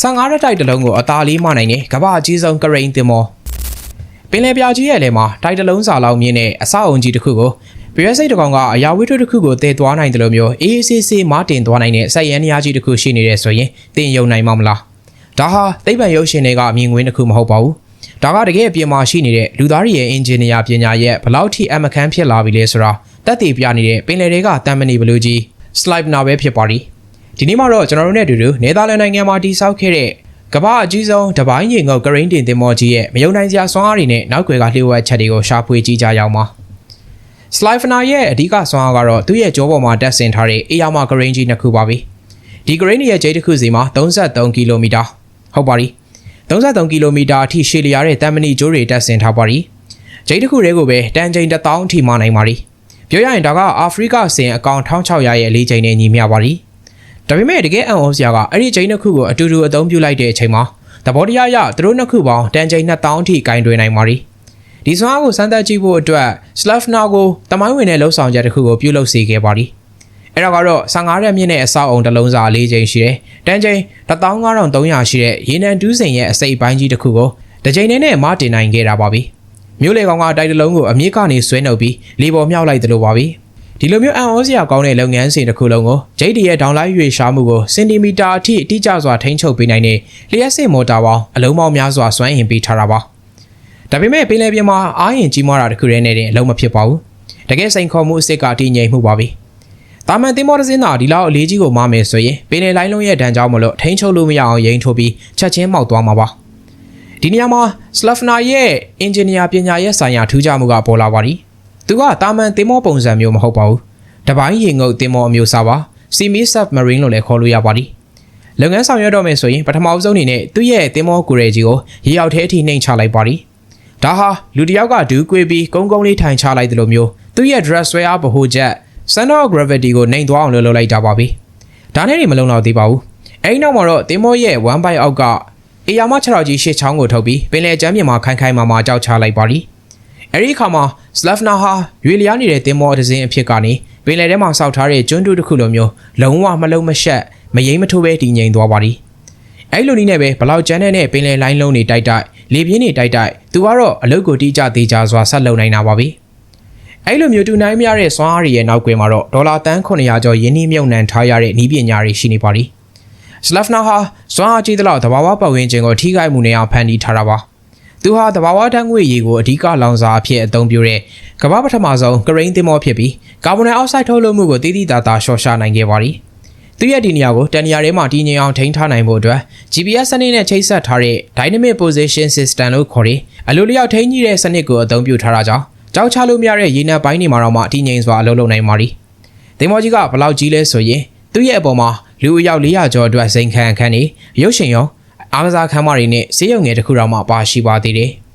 15ရက်တိုက်တစ်လုံးကိုအသာလေးမှနိုင်တဲ့ကမ္ဘာအကြီးဆုံးကရိန်းတင်မောပင်လယ်ပြကြီးရဲ့လေမှာတိုက်တစ်လုံးစာလောက်မြင့်တဲ့အဆောက်အုံကြီးတစ်ခုကိုပြည့်စိတ်တစ်ကောင်ကအရာဝတ္ထုတစ်ခုကိုတည်သွားနိုင်တယ်လို့မျိုး AACC မတင်သွားနိုင်တဲ့စိုက်ရန်နေရာကြီးတစ်ခုရှိနေတဲ့ဆိုရင်တင်ယုံနိုင်မှာမလားဒါဟာသိပ္ပံရုပ်ရှင်တွေကအမြင်ကွင်းတစ်ခုမဟုတ်ပါဘူးဒါကတကယ်အပြင်မှာရှိနေတဲ့လူသားတွေရဲ့အင်ဂျင်နီယာပညာရဲ့ဘလောက်ထိအမခန်းဖြစ်လာပြီလဲဆိုတာတက်တည်ပြနေတဲ့ပင်လယ်တွေကတမ်မနီဘလူးကြီး slide နာပဲဖြစ်ပါသည် ဒီနေ့မှာတော့ကျွန်တော်တို့နဲ့အတူတူနယ်သာလန်နိုင်ငံမှာတည်ဆောက်ခဲ့တဲ့ကမ္ဘာအကြီးဆုံးတပိုင်းရင်ငုတ်ဂရင်းတင်တင်မော်ကြီးရဲ့မယုံနိုင်စရာစွမ်းအားတွေနဲ့နောက်ွယ်ကလျှို့ဝှက်ချက်တွေကိုရှာဖွေကြည့်ကြရအောင်ပါ Slivener ရဲ့အဓိကစွမ်းအားကတော့သူ့ရဲ့ကြောပေါ်မှာတက်ဆင်ထားတဲ့အေယာမာဂရင်းကြီးနှစ်ခုပါပဲဒီဂရင်းရဲ့ဂျိတ်တစ်ခုစီမှာ33ကီလိုမီတာဟုတ်ပါပြီ33ကီလိုမီတာအထိရှည်လျားတဲ့တမ်မနီဂျိုးတွေတက်ဆင်ထားပါပြီဂျိတ်တစ်ခုတည်းကိုပဲတန်ချိန်1000အထိမှနိုင်ပါပြီပြောရရင်ဒါကအာဖရိကဆင်အကောင်1600ရဲ့အလေးချိန်နဲ့ညီမျှပါပြီ ဒါပေမဲ့တကယ်အံ့ဩစရာကအဲ့ဒီဂျိတ်နှစ်ခုကိုအတူတူအသုံးပြုလိုက်တဲ့အချိန်မှာသဘောတရားအရသူတို့နှစ်ခုပေါင်းတန်ချိန်2000အထိကင်တွယ်နိုင်ပါပြီဒီစွမ်းအားကိုစမ်းသပ်ကြည့်ဖို့အတွက် Slavna ကိုတမိုင်းဝင်တဲ့လှုပ်ဆောင်ချက်တစ်ခုကိုပြုလုပ်စေခဲ့ပါသည်အဲ့ဒါကတော့15ရက်မြင့်တဲ့အဆောက်အုံတစ်လုံးစာ၄ချိန်ရှိတယ်။တန်းချိန်15300ရှိတဲ့ရေနံတူးစိန်ရဲ့အစိပ်ပိုင်းကြီးတစ်ခုကိုတစ်ချိန်နဲ့နဲ့မတင်နိုင်ခဲ့တာပါပြီ။မြို့လေကောင်ကတိုက်တစ်လုံးကိုအမြင့်ကနေဆွဲနှုတ်ပြီးလေပေါ်မြောက်လိုက်တယ်လို့ပါပြီ။ ဒီလိုမျိုးအံ့ဩစရာကောင်းတဲ့လုပ်ငန်းစဉ်တစ်ခုလုံးကိုဂျိတ်ဒီရဲ့ဒေါင်လိုက်ရွေရှားမှုကိုစင်တီမီတာအထိအတိကျစွာထိန်းချုပ်ပေးနိုင်တဲ့လျှက်စစ်မော်တာပေါင်းအလုံးပေါင်းများစွာစွမ်းအင်ပေးထားတာပါ။ဒါပေမဲ့ပင်လယ်ပြင်မှာအားရင်ကြီးမားတာတစ်ခုတည်းနဲ့တင်အလုံးမဖြစ်ပါဘူး။တကယ်စိန်ခေါ်မှုအစ်စ်ကတည်ငြိမ်မှုပါပဲ။တာမန်တင်မောတစ်စင်းသာဒီလောက်အလေးကြီးကိုမမယ်ဆိုရင်ပင်လယ်လိုင်းလုံးရဲ့ဒဏ်ကြောင့်မလို့ထိန်းချုပ်လို့မရအောင်ရင်ထိုးပြီးချက်ချင်းမောက်သွားမှာပါ။ဒီနေရာမှာ Slavna ရဲ့အင်ဂျင်နီယာပညာရဲ့ဆိုင်ရာထူးခြားမှုကပေါ်လာပါသည်။ သူကတာမန်တင်မောပုံစံမျိုးမဟုတ်ပါဘူး။တပိုင်းရေငုပ်တင်မောအမျိုးအစားပါ။ Semi Submarine လို့လည်းခေါ်လို့ရပါသည်။လုပ်ငန်းဆောင်ရွက်တော့မယ်ဆိုရင်ပထမအဆုံးအနေနဲ့သူ့ရဲ့တင်မောကိုရဲကြီးကိုရေရောက်ထဲအထိနှိမ်ချလိုက်ပါသည်။ဒါဟာလူတစ်ယောက်ကဒူးကွေးပြီးကုန်းကုန်းလေးထိုင်ချလိုက်တယ်လို့မျိုးသူ့ရဲ့ dress ဆွဲအားဗဟိုချက် center of gravity ကိုနှိမ်သွားအောင်လုပ်လုပ်လိုက်တာပါပဲဒါနဲ့နေမလုံလောက်သေးပါဘူးအဲဒီနောက်မှာတော့တင်မောရဲ့1 byte အောက်ကအေယာမ6တော်ကြီးရှစ်ချောင်းကိုထုတ်ပြီးပင်လယ်ကျမ်းပြင်မှာခိုင်ခိုင်မာမာကြောက်ချလိုက်ပါသည်အဲဒီအခါမှာ Slavna ဟာရွေလျားနေတဲ့တင်မောအတစ်စင်းအဖြစ်ကနေပင်လယ်ထဲမှာစောက်ထားတဲ့ကျွန်းတူတစ်ခုလိုမျိုးလုံးဝမလုံးမရှက်မယိမ်းမထိုးပဲတည်ငြိမ်သွားပါသည်အဲ့လိုနည်းနဲ့ပဲဘလောက်ကျန်းတဲ့နဲ့ပင်လယ်လိုင်းလုံးတွေတိုက်တိုက်လေပြင်းတွေတိုက်တိုက်သူကတော့အလုတ်ကိုတီးကြသေးကြစွာဆက်လုံနိုင်တာပါပဲအဲ့လိုမျိုးတူနိုင်မရတဲ့စွမ်းအားတွေရဲ့နောက်ကွယ်မှာတော့ဒေါ်လာတန်း900ကျော်ယင်းနှိမ့်မြုပ်နှံထားရတဲ့ဤပညာတွေရှိနေပါသည်စလဖနာဟာစွမ်းအားကြီးသလောက်တဘာဝပတ်ဝန်းကျင်ကိုထိခိုက်မှုနေအောင်ဖန်တီးထားတာပါ သူဟာတဘာဝဓာတ်ငွေ့ရည်ကိုအဓိကလောင်စာအဖြစ်အသုံးပြုတဲ့ကမ္ဘာပထမဆုံးဂရိန်းသင်္ဘောဖြစ်ပြီးကာဗွန်ဒိုင်အောက်ဆိုက်ထုတ်လွှတ်မှုကိုတည်တည်တာတာရှော့ရှာနိုင်ခဲ့ပါသည်သူရဲ့ဒီနေရာကိုတန်နေရာထဲမှာတည်ငြိမ်အောင်ထိန်းထားနိုင်ဖို့အတွက် GPS စနစ်နဲ့ချိတ်ဆက်ထားတဲ့ Dynamic Position System လို့ခေါ်တဲ့အလိုလျောက်ထိန်းကြီးတဲ့စနစ်ကိုအသုံးပြုထားတာကြောင့်ကြောက်ချလို့မရတဲ့ရေနံပိုင်းတွေမှာတော့မှတည်ငြိမ်စွာအလုပ်လုပ်နိုင်ပါသည်။တင်မောကြီးကဘလောက်ကြီးလဲဆိုရင်သူ့ရဲ့အပေါ်မှာလူအယောက်400ကျော်အတွက်စိန်ခံခန်းနေရုပ်ရှင်ရော အားကစားခန်းမတွေနဲ့ဈေးရုံငယ်တစ်ခုတော့မှပါရှိပါသေးတယ်။